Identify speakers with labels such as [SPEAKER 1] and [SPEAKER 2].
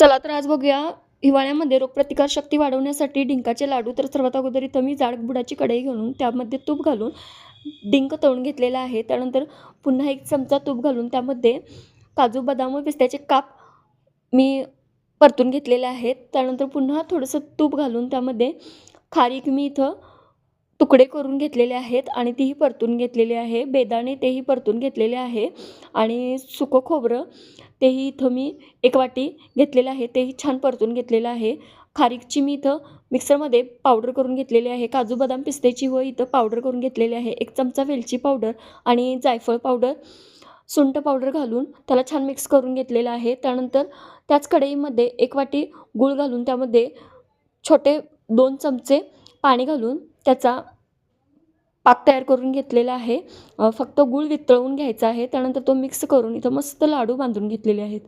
[SPEAKER 1] चला तर आज बघूया. हिवाळ्यामध्ये रोगप्रतिकारशक्ती वाढवण्यासाठी डिंकाचे लाडू तर सर्वात अगोदर इथं मी जाड बुडाची कढई घालून त्यामध्ये तूप घालून डिंक तळून घेतलेला आहे. त्यानंतर पुन्हा एक चमचा तूप घालून त्यामध्ये काजू बदाम व पिस्त्याचे काप मी परतून घेतलेले आहेत. त्यानंतर पुन्हा थोडंसं तूप घालून त्यामध्ये खारीक मी इथं तुकडे करून घेतलेले आहेत आणि तीही परतून घेतलेली आहे. बेदाणे तेही परतून घेतलेले आहे आणि सुकं खोबरं तेही इथं मी एक वाटी घेतलेलं आहे. तेही छान परतून घेतलेलं आहे. खारीकची मी इथं मिक्सरमध्ये पावडर करून घेतलेली आहे. काजू बदाम पिस्त्याची व इथं पावडर करून घेतलेली आहे. एक चमचा वेलची पावडर आणि जायफळ पावडर सुंट पावडर घालून त्याला छान मिक्स करून घेतलेलं आहे. त्यानंतर त्याच कढईमध्ये एक वाटी गूळ घालून त्यामध्ये छोटे दोन चमचे पाणी घालून त्याचा पाक तयार करून घेतलेला आहे. फक्त गूळ वितळवून घ्यायचा आहे. त्यानंतर तो मिक्स करून इथं मस्त लाडू बांधून घेतलेले आहेत.